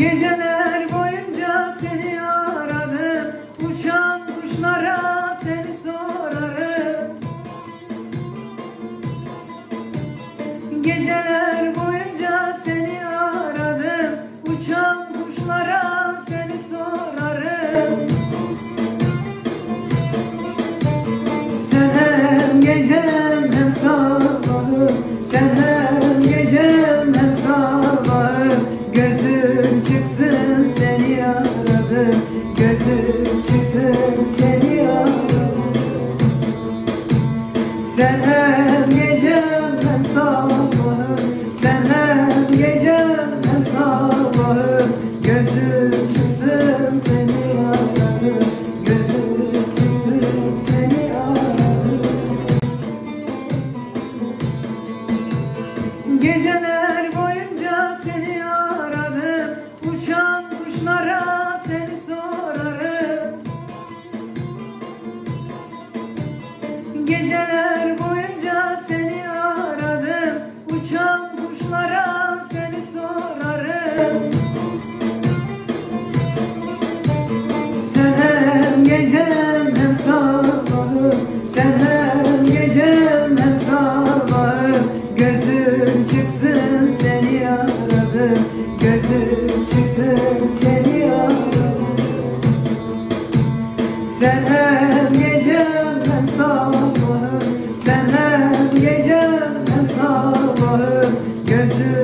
Geceler boyunca seni aradım. Uçan kuşlara seni sorarım. Geceler boyunca Sen gece hem Sen gece hem Gözüm kısın seni ararım Gözüm kısın seni ararım. Geceler boyunca seni aradım Uçan kuşlara seni sorarım. Geceler iki seni aradım. Sen hem gecem hem sabahım. Sen hem gecem hem sabahım. Gözüm